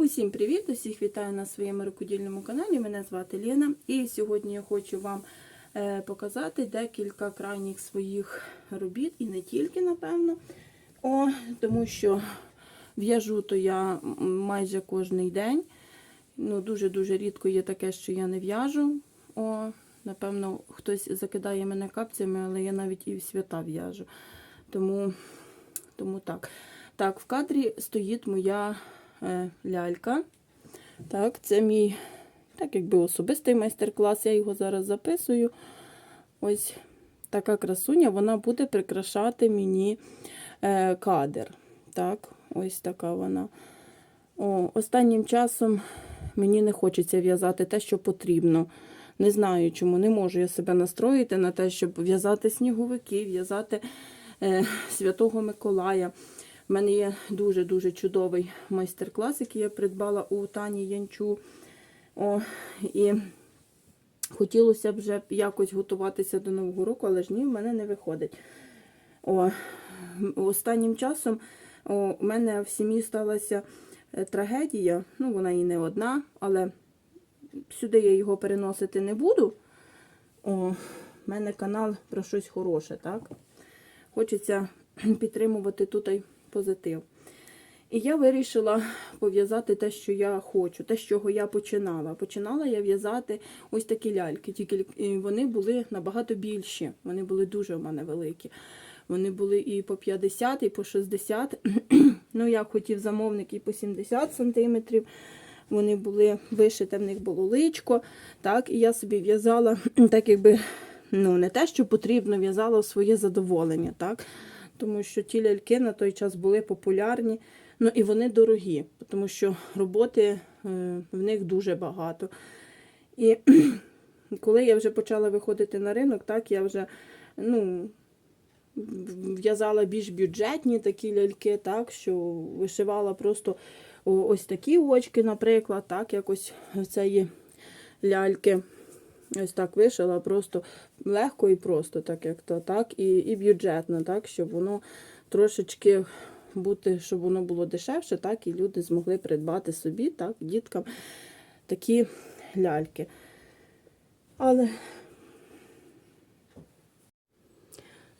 Усім привіт! Усіх вітаю на своєму рукодільному каналі. Мене звати Лена. І сьогодні я хочу вам е, показати декілька крайніх своїх робіт, і не тільки, напевно. О, тому що в'яжу то я майже кожен день. Ну, Дуже-дуже рідко є таке, що я не в'яжу. О, Напевно, хтось закидає мене капцями, але я навіть і в свята в'яжу. Тому, тому так. Так, в кадрі стоїть моя лялька. Так, це мій, так якби особистий майстер-клас. Я його зараз записую. Ось така красуня, вона буде прикрашати мені е, кадр. Так, ось така вона. О, Останнім часом мені не хочеться в'язати те, що потрібно. Не знаю, чому не можу я себе настроїти на те, щоб в'язати сніговики, в'язати е, Святого Миколая. У мене є дуже-дуже чудовий майстер-клас, який я придбала у Тані Янчу. О, і хотілося б вже якось готуватися до Нового року, але ж ні, в мене не виходить. О, Останнім часом о, у мене в сім'ї сталася е, трагедія. Ну, вона і не одна, але сюди я його переносити не буду. О, в мене канал про щось хороше, так? Хочеться підтримувати тут позитив. І я вирішила пов'язати те, що я хочу, те, з чого я починала. Починала я в'язати ось такі ляльки, тільки вони були набагато більші. Вони були дуже у мене великі. Вони були і по 50, і по 60. ну, я хотів замовник і по 70 сантиметрів. Вони були вишите, в них було личко. Так, і я собі в'язала, так якби, ну, не те, що потрібно, в'язала своє задоволення. так. Тому що ті ляльки на той час були популярні. Ну і вони дорогі, тому що роботи е, в них дуже багато. І коли я вже почала виходити на ринок, так я вже ну, в'язала більш бюджетні такі ляльки, так, що вишивала просто ось такі очки, наприклад, так, якось цієї ляльки. Ось так вишила, просто легко і просто, так як то, так, і і бюджетно, так, щоб воно трошечки бути, щоб воно було дешевше, так, і люди змогли придбати собі, так, діткам такі ляльки. Але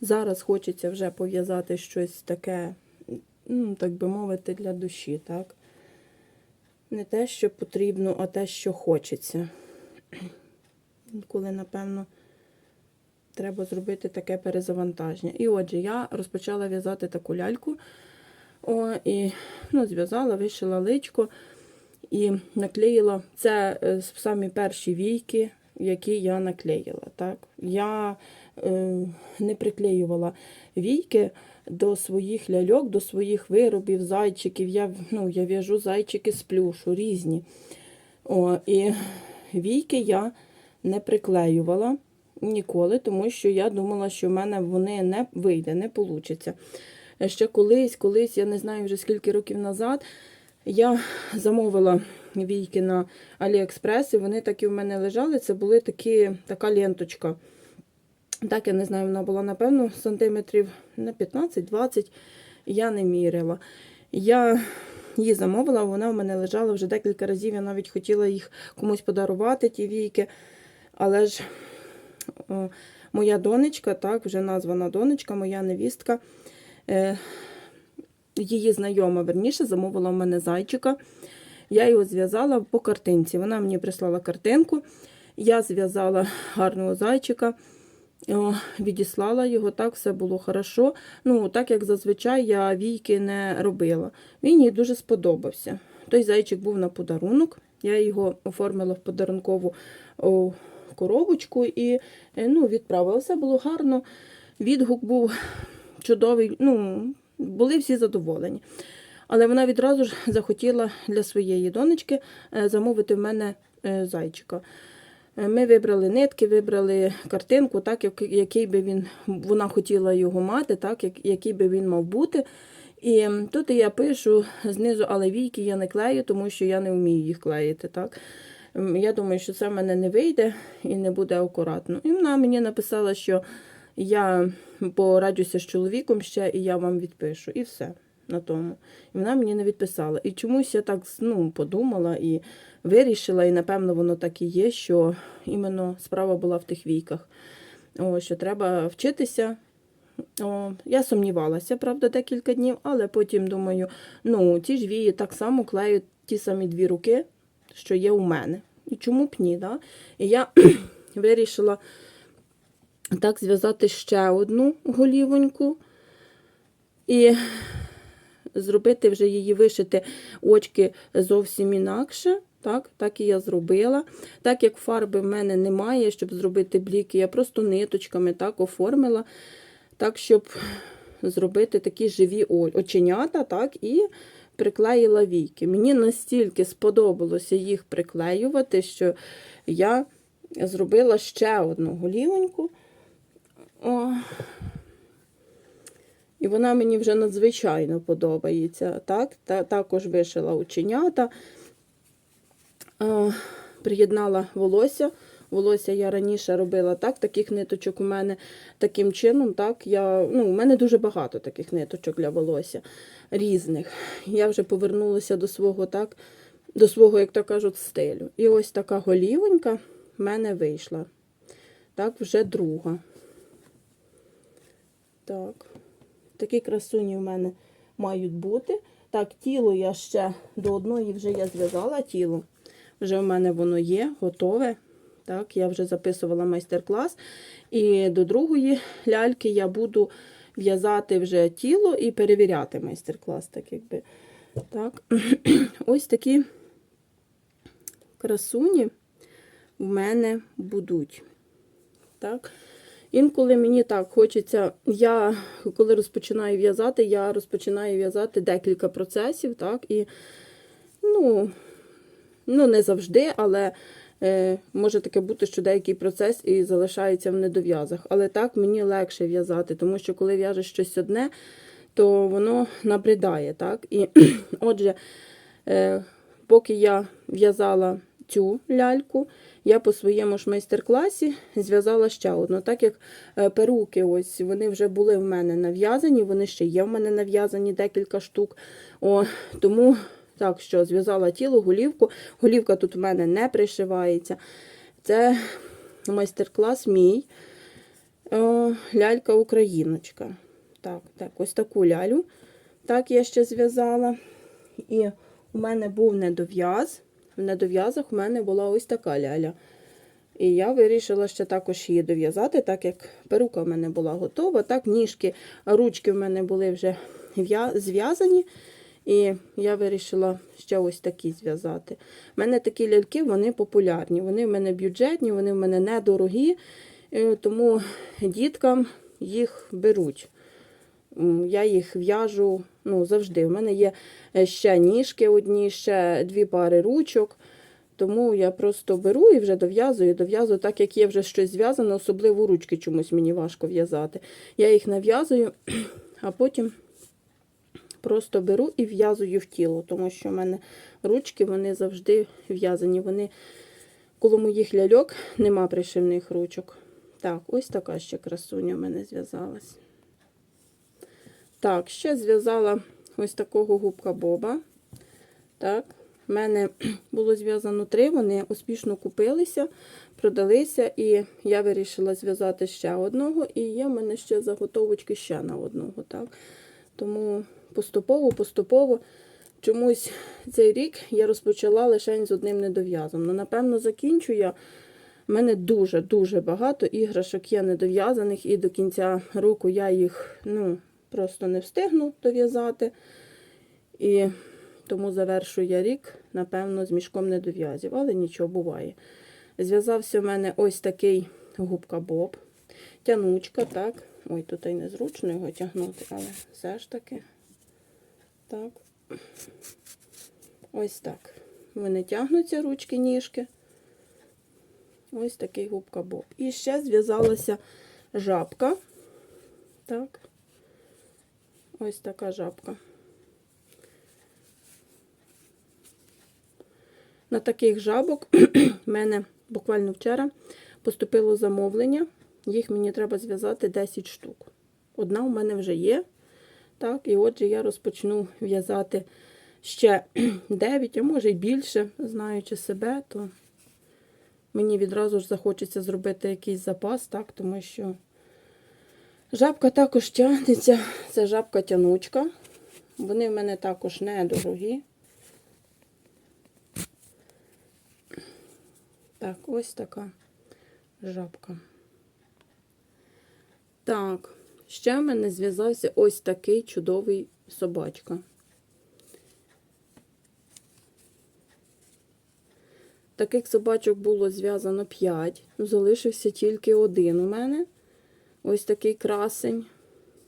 зараз хочеться вже пов'язати щось таке, ну, так би мовити, для душі, так. Не те, що потрібно, а те, що хочеться. Коли, напевно, треба зробити таке перезавантаження. І отже, я розпочала в'язати таку ляльку. О, і ну, зв'язала, вишила личко і наклеїла. Це е, самі перші війки, які я наклеїла. Так? Я е, не приклеювала війки до своїх ляльок, до своїх виробів, зайчиків. Я ну, я в'яжу зайчики з плюшу різні. О, І війки я не приклеювала ніколи, тому що я думала, що в мене вони не вийде, не вийде. Ще колись, колись, я не знаю вже скільки років назад, я замовила війки на Аліекспрес, і вони такі в мене лежали. Це були такі, така ленточка. Так, я не знаю, вона була, напевно, сантиметрів на 15-20. Я не міряла. Я її замовила, вона в мене лежала вже декілька разів. Я навіть хотіла їх комусь подарувати, ті війки. Але ж о, моя донечка, так, вже названа донечка, моя невістка, е, її знайома верніше, замовила в мене зайчика. Я його зв'язала по картинці. Вона мені прислала картинку. Я зв'язала гарного зайчика, о, відіслала його, так все було хорошо. Ну, так як зазвичай я війки не робила. Він їй дуже сподобався. Той зайчик був на подарунок. Я його оформила в подарункову о, коробочку і ну, відправила. Все було гарно. Відгук був чудовий. ну, Були всі задоволені. Але вона відразу ж захотіла для своєї донечки замовити в мене зайчика. Ми вибрали нитки, вибрали картинку, так, який би він, вона хотіла його мати, так, який би він мав бути. І тут я пишу знизу, але війки я не клею, тому що я не вмію їх клеїти. так. Я думаю, що це в мене не вийде і не буде акуратно. І вона мені написала, що я пораджуся з чоловіком ще і я вам відпишу. І все. на тому. І вона мені не відписала. І чомусь я так ну, подумала і вирішила, і напевно воно так і є, що іменно справа була в тих війках. О, що треба вчитися. О, я сумнівалася, правда, декілька днів, але потім думаю, ну, ці ж вії так само клеють ті самі дві руки, що є у мене. І чому б ні? Да? І я вирішила так зв'язати ще одну голівоньку і зробити вже її вишити очки зовсім інакше. Так, так і я зробила. Так як фарби в мене немає, щоб зробити бліки, я просто ниточками так оформила, так, щоб зробити такі живі оченята, так, і приклеїла війки. Мені настільки сподобалося їх приклеювати, що я зробила ще одну голівоньку. О. І вона мені вже надзвичайно подобається. Так? Та, також вишила оченята, е, приєднала волосся. Волосся я раніше робила так, таких ниточок у мене таким чином. так, я, ну, У мене дуже багато таких ниточок для волосся різних. Я вже повернулася до свого, так, до свого, як то кажуть, стилю. І ось така голівонька в мене вийшла. Так, вже друга. Так. Такі красуні в мене мають бути. Так, тіло я ще до одної вже я зв'язала тіло. Вже в мене воно є, готове. Так, я вже записувала майстер-клас. І до другої ляльки я буду в'язати вже тіло і перевіряти майстер-клас. Так, якби. так. Ось такі красуні в мене будуть. Так. Інколи мені так хочеться, я коли розпочинаю в'язати, я розпочинаю в'язати декілька процесів, так, і ну, ну не завжди, але може таке бути, що деякий процес і залишається в недов'язах. Але так мені легше в'язати, тому що коли в'яжеш щось одне, то воно набридає. так. І отже, е, поки я в'язала цю ляльку, я по своєму ж майстер-класі зв'язала ще одну. Так як е, перуки, ось вони вже були в мене нав'язані, вони ще є в мене нав'язані декілька штук. О, тому так що зв'язала тіло, голівку. Голівка тут в мене не пришивається. Це майстер-клас мій. О, лялька Україночка. Так, так, ось таку лялю. Так, я ще зв'язала. І у мене був недов'яз. В недов'язах у мене була ось така ляля. І я вирішила ще також її дов'язати, так як перука в мене була готова. Так, ніжки, ручки в мене були вже зв'язані. І я вирішила ще ось такі зв'язати. У мене такі ляльки, вони популярні. Вони в мене бюджетні, вони в мене недорогі, е, тому діткам їх беруть. Я їх в'яжу ну, завжди. У мене є е, ще ніжки одні, ще дві пари ручок. Тому я просто беру і вже дов'язую, дов'язую, так як є вже щось зв'язане, особливо ручки чомусь мені важко в'язати. Я їх нав'язую, а потім просто беру і в'язую в тіло, тому що в мене ручки вони завжди в'язані. Вони коло моїх ляльок нема пришивних ручок. Так, ось така ще красуня в мене зв'язалась. Так, ще зв'язала ось такого губка Боба. Так, в мене було зв'язано три, вони успішно купилися, продалися, і я вирішила зв'язати ще одного, і є в мене ще заготовочки ще на одного. Так? Тому поступово, поступово чомусь цей рік я розпочала лише з одним недов'язом. Ну, напевно, закінчу я. У мене дуже-дуже багато іграшок є недов'язаних, і до кінця року я їх ну, просто не встигну дов'язати. І тому завершую я рік, напевно, з мішком недов'язів, але нічого буває. Зв'язався в мене ось такий губка Боб, тянучка, так. Ой, тут і незручно його тягнути, але все ж таки. Так. Ось так. Вони тягнуться ручки, ніжки. Ось такий губка Боб. І ще зв'язалася жабка. Так. Ось така жабка. На таких жабок в мене буквально вчора поступило замовлення. Їх мені треба зв'язати 10 штук. Одна у мене вже є. Так, і отже, я розпочну в'язати ще 9, а може й більше, знаючи себе, то мені відразу ж захочеться зробити якийсь запас, так, тому що жабка також тягнеться, це жабка тянучка. Вони в мене також недорогі. Так, ось така жабка. Так, ще в мене зв'язався ось такий чудовий собачка. Таких собачок було зв'язано 5, залишився тільки один у мене. Ось такий красень.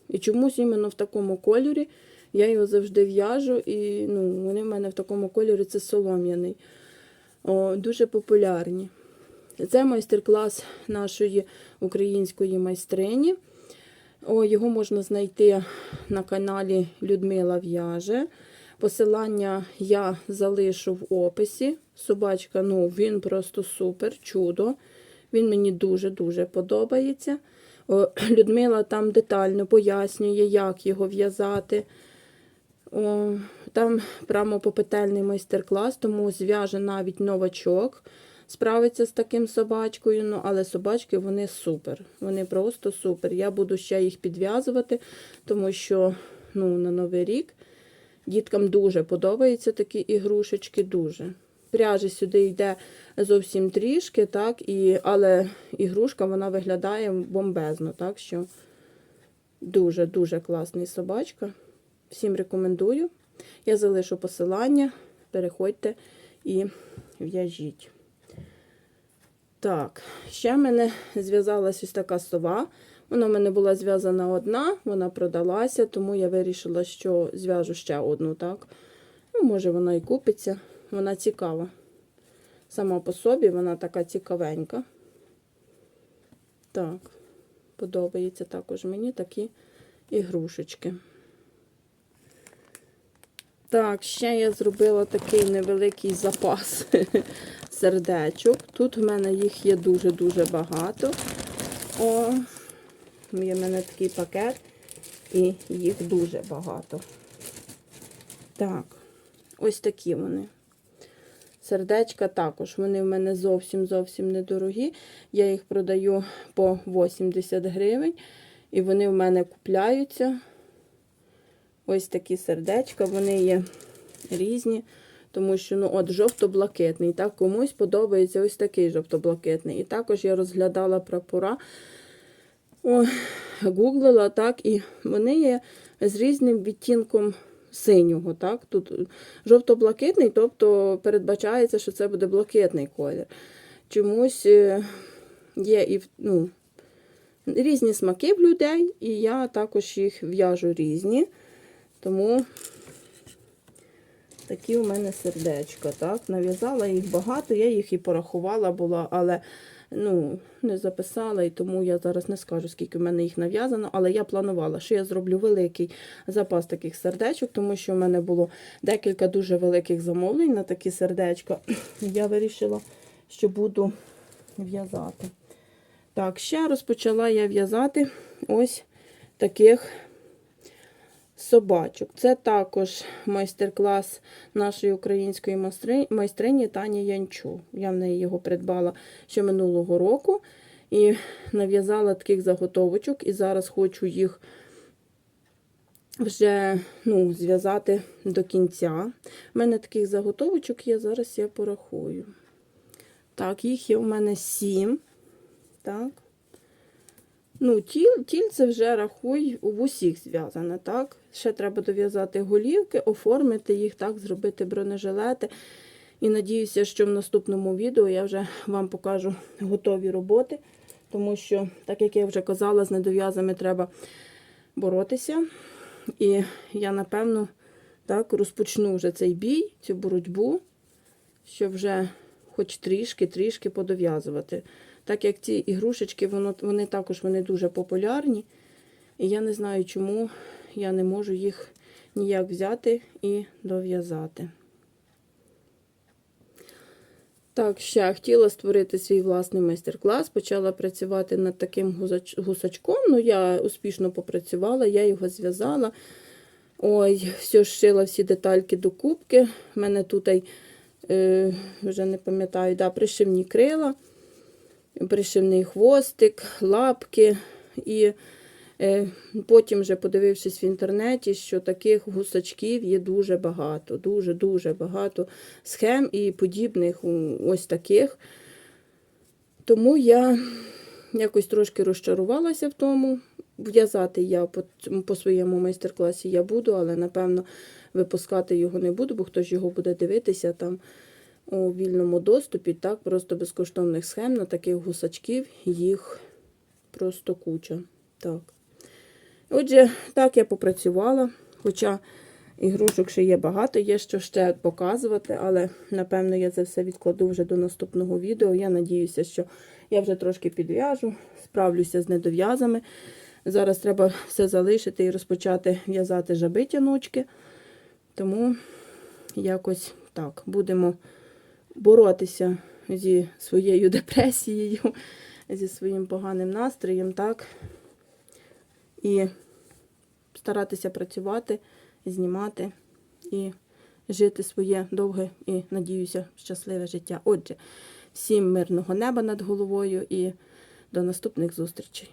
І чомусь іменно в такому кольорі я його завжди в'яжу, і ну, вони в мене в такому кольорі це солом'яний. Дуже популярні. Це майстер-клас нашої української майстрині. О, Його можна знайти на каналі Людмила В'яже. Посилання я залишу в описі. Собачка, ну, він просто супер, чудо. Він мені дуже-дуже подобається. О, Людмила там детально пояснює, як його в'язати. Там прямо попетельний майстер-клас, тому зв'яже навіть новачок. Справиться з таким собачкою, ну, але собачки вони супер. Вони просто супер. Я буду ще їх підв'язувати, тому що ну, на Новий рік діткам дуже подобаються такі ігрушечки, дуже. Пряжі сюди йде зовсім трішки, так, і, але ігрушка вона виглядає бомбезно. Так що дуже-дуже класний собачка. Всім рекомендую. Я залишу посилання, переходьте і в'яжіть. Так, ще в мене зв'язалась ось така сова. Вона в мене була зв'язана одна, вона продалася, тому я вирішила, що зв'яжу ще одну, так. Ну, може, вона і купиться. Вона цікава. Сама по собі вона така цікавенька. Так, подобається також мені такі ігрушечки. Так, ще я зробила такий невеликий запас сердечок. Тут в мене їх є дуже-дуже багато. О, є в мене такий пакет, і їх дуже багато. Так, ось такі вони. Сердечка також. Вони в мене зовсім-зовсім недорогі. Я їх продаю по 80 гривень. І вони в мене купляються. Ось такі сердечка, вони є різні. Тому що, ну, от, жовто-блакитний. Так, комусь подобається ось такий жовто-блакитний. І також я розглядала прапора, о, гуглила, так, і вони є з різним відтінком синього. так, Тут жовто-блакитний, тобто передбачається, що це буде блакитний колір. Чомусь е, є і ну, різні смаки в людей, і я також їх в'яжу різні. Тому такі у мене сердечка. так, Нав'язала їх багато, я їх і порахувала була, але ну, не записала, і тому я зараз не скажу, скільки в мене їх нав'язано, але я планувала, що я зроблю великий запас таких сердечок, тому що в мене було декілька дуже великих замовлень на такі сердечка. Я вирішила, що буду в'язати. Так, ще розпочала я в'язати ось таких собачок. Це також майстер-клас нашої української майстрині Тані Янчу. Я в неї його придбала ще минулого року і нав'язала таких заготовочок, і зараз хочу їх вже ну, зв'язати до кінця. У мене таких заготовочок є, зараз я порахую. Так, їх є у мене сім. Так. Ну, тіл, тільце вже рахуй в усіх зв'язане, так? Ще треба дов'язати голівки, оформити їх, так, зробити бронежилети. І надіюся, що в наступному відео я вже вам покажу готові роботи, тому що, так як я вже казала, з недов'язами треба боротися. І я, напевно, так, розпочну вже цей бій, цю боротьбу, щоб вже хоч трішки-трішки подов'язувати. Так як ці ігрушечки, воно, вони також вони дуже популярні. І я не знаю, чому я не можу їх ніяк взяти і дов'язати. Так, ще хотіла створити свій власний майстер-клас, почала працювати над таким гусачком. Ну, я успішно попрацювала, я його зв'язала. Ой, все шила всі детальки до кубки. У мене тут е, вже не пам'ятаю, да, пришивні крила, пришивний хвостик, лапки. І е, потім, вже подивившись в інтернеті, що таких гусачків є дуже багато, дуже-дуже багато схем і подібних ось таких. Тому я якось трошки розчарувалася в тому. В'язати я по, по своєму майстер-класі я буду, але напевно випускати його не буду, бо хто ж його буде дивитися там у вільному доступі, так, просто безкоштовних схем на таких гусачків їх просто куча. Так. Отже, так я попрацювала, хоча ігрушок ще є багато, є що ще показувати, але напевно я це все відкладу вже до наступного відео. Я надіюся, що я вже трошки підв'яжу, справлюся з недов'язами. Зараз треба все залишити і розпочати в'язати жаби тянучки. Тому якось так будемо боротися зі своєю депресією, зі своїм поганим настроєм, так. І старатися працювати, знімати і жити своє довге і, надіюся, щасливе життя. Отже, всім мирного неба над головою і до наступних зустрічей.